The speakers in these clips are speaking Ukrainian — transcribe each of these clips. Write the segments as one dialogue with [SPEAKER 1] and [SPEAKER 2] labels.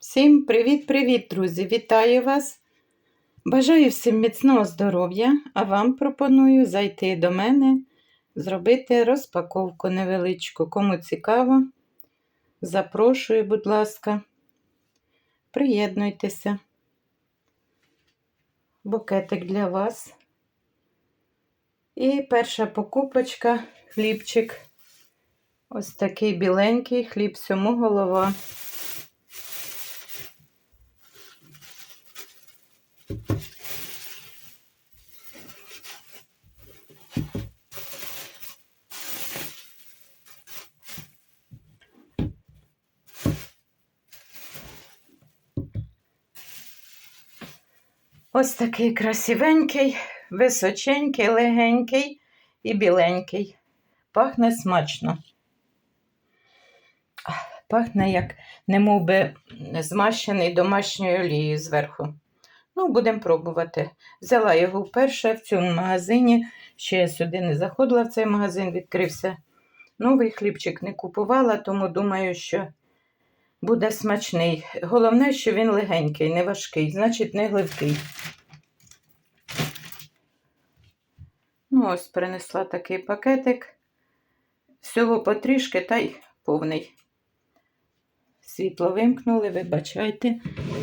[SPEAKER 1] Всім привіт-привіт, друзі! Вітаю вас! Бажаю всім міцного здоров'я, а вам пропоную зайти до мене, зробити розпаковку невеличку. Кому цікаво, запрошую, будь ласка, приєднуйтеся. Букетик для вас. І перша покупочка хлібчик. Ось такий біленький хліб всьому голова. Ось такий красивенький, височенький, легенький і біленький. Пахне смачно. Пахне, як немов би змащений домашньою олією зверху. Ну, будемо пробувати. Взяла його вперше в цьому магазині. Ще я сюди не заходила в цей магазин, відкрився. Новий хлібчик не купувала, тому думаю, що буде смачний. Головне, що він легенький, не важкий, значить, не гливкий. Ось принесла такий пакетик. Всього потрішки та й повний. Світло вимкнули, вибачайте,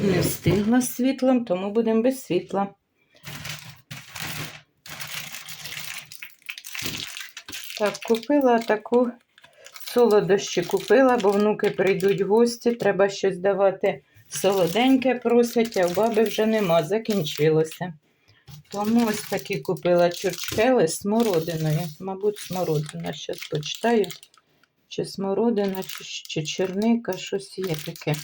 [SPEAKER 1] не встигла з світлом, тому будемо без світла. Так, купила таку солодощі купила, бо внуки прийдуть в гості, треба щось давати солоденьке просять, а в баби вже нема, закінчилося. Тому ось такі купила чурчхели з смородиною. Мабуть, смородина. Зараз почитаю. Чи смородина, чи, чи черника, щось є таке.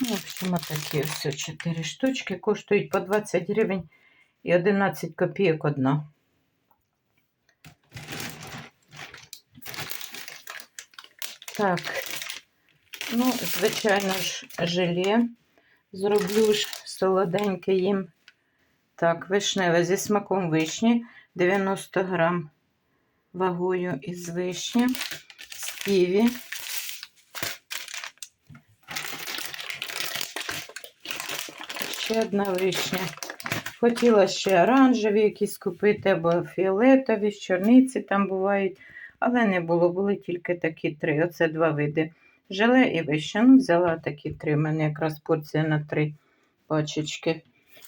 [SPEAKER 1] Ну, в общем, такі ось 4 штучки. Коштують по 20 гривень і 11 копійок одна. Так, ну, звичайно ж, желе. Зроблю ж солоденьке їм. Так, вишневе зі смаком вишні 90 грам вагою із вишні, з ківі. Ще одна вишня. Хотіла ще оранжеві якісь купити, або фіолетові, чорниці там бувають, але не було, були тільки такі три. Оце два види. Желе і вишня. Ну, взяла такі три. У мене якраз порція на три пачечки.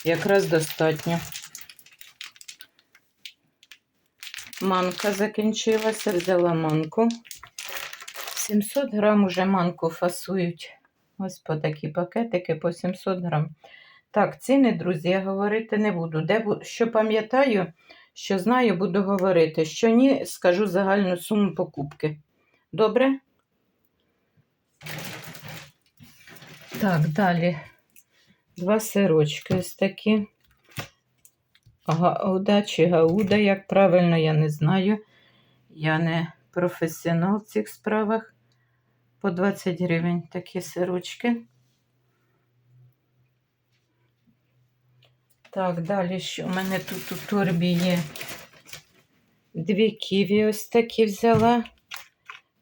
[SPEAKER 1] Якраз достатньо. Манка закінчилася, взяла манку. 700 грам уже манку фасують. Ось по такі пакетики по 700 грам. Так, ціни, друзі, я говорити не буду. Де, що пам'ятаю, що знаю, буду говорити. Що ні, скажу загальну суму покупки. Добре? Так, далі. Два сирочки ось такі. Гауда чи гауда, як правильно, я не знаю. Я не професіонал в цих справах. По 20 гривень такі сирочки. Так, далі що у мене тут у торбі є дві ківі ось такі взяла.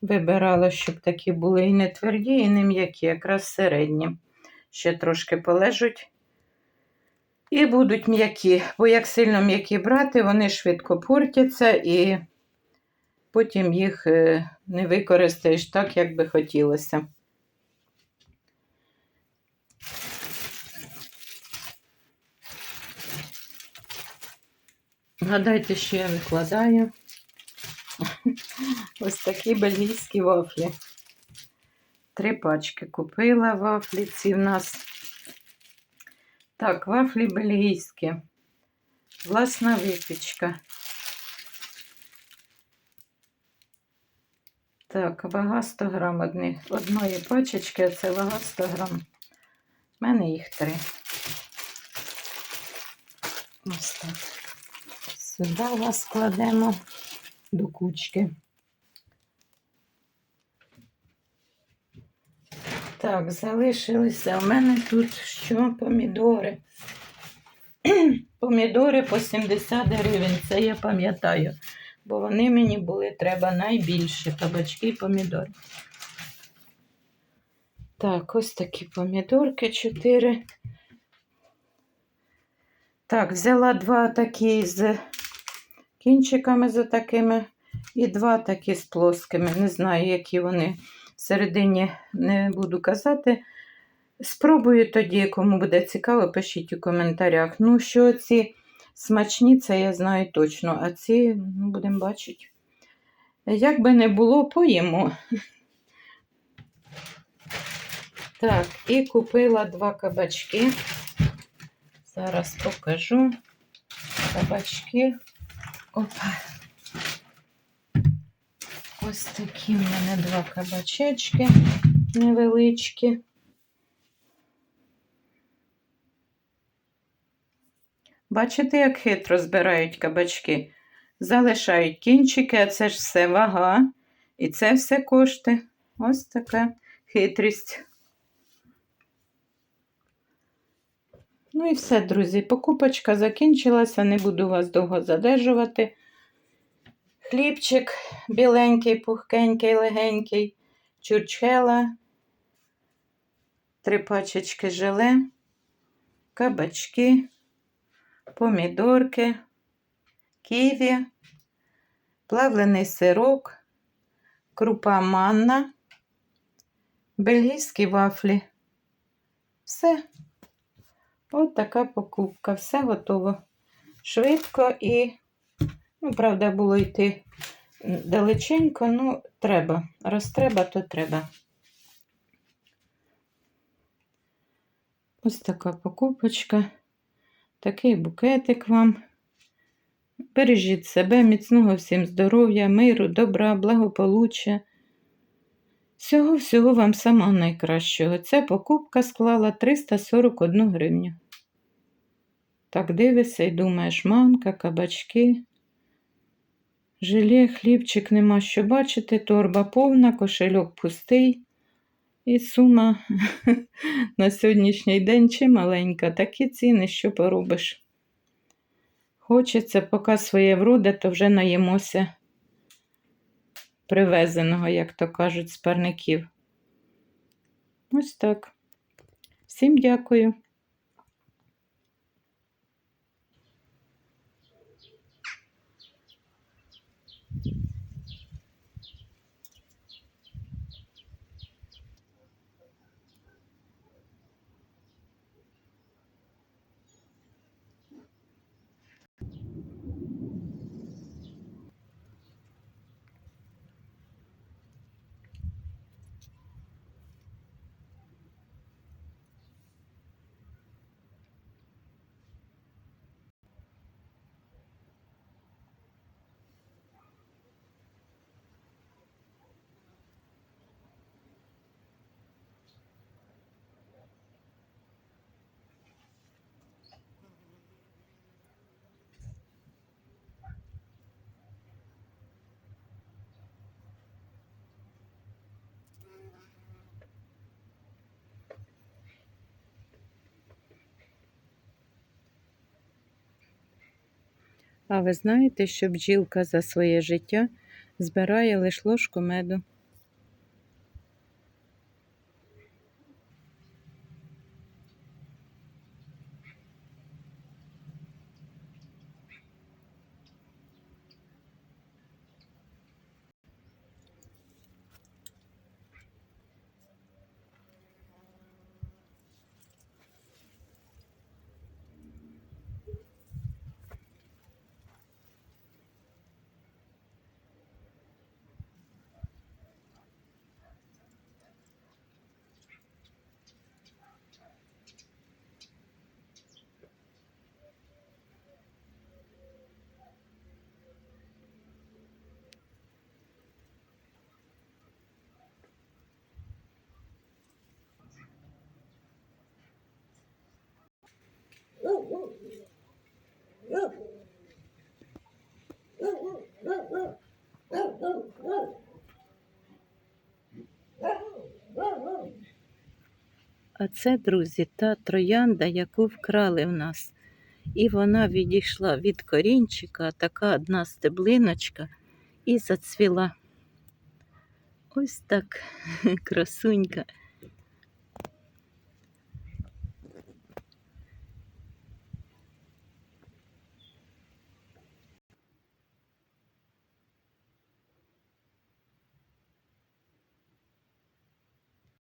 [SPEAKER 1] Вибирала, щоб такі були і не тверді, і не м'які, якраз середні. Ще трошки полежуть. І будуть м'які, бо як сильно м'які брати, вони швидко портяться і потім їх е, не використаєш так, як би хотілося. Гадайте, що я викладаю. Ось такі бельгійські вафлі. Три пачки купила вафлі. Ці в нас. Так, вафлі бельгійські. Власна випічка. Так, вага 100 грам одні, одної пачечки, а це вага 100 грам. У мене їх три. Ось так. Сюди вас кладемо до кучки. Так, залишилися. У мене тут що? Помідори. Помідори по 70 гривень, це я пам'ятаю, бо вони мені були треба найбільше кабачки і помідори. Так, ось такі помідорки 4. Так, взяла два такі з кінчиками за такими, і два такі з плоскими. Не знаю, які вони всередині не буду казати. Спробую тоді, кому буде цікаво, пишіть у коментарях. Ну, що ці смачні, це я знаю точно, а ці ну, будемо бачити. Як би не було, поїмо. Так, і купила два кабачки. Зараз покажу кабачки. Опа. Ось такі в мене два кабачечки невеличкі. Бачите, як хитро збирають кабачки? Залишають кінчики, а це ж все вага. І це все кошти. Ось така хитрість. Ну і все, друзі. Покупочка закінчилася, не буду вас довго задержувати. Хлібчик біленький, пухкенький, легенький, чурчхела, три пачечки желе, кабачки, помідорки, ківі, плавлений сирок, крупа манна, бельгійські вафлі. Все. От така покупка. Все готово. Швидко і, ну, правда, було йти далеченько, ну, треба. Раз треба, то треба. Ось така покупочка. Такий букетик вам. Бережіть себе, міцного всім здоров'я, миру, добра, благополуччя. Всього-всього вам самого найкращого. Ця покупка склала 341 гривню. Так дивишся і думаєш, манка, кабачки. Желе, хлібчик нема що бачити, торба повна, кошельок пустий. І сума на сьогоднішній день чи маленька, такі ціни, що поробиш. Хочеться, поки своє вроде, то вже наїмося привезеного, як то кажуть, з парників. Ось так. Всім дякую. А ви знаєте, що бджілка за своє життя збирає лише ложку меду? А це, друзі, та троянда, яку вкрали в нас. І вона відійшла від корінчика, така одна стеблиночка, і зацвіла. Ось так красунька.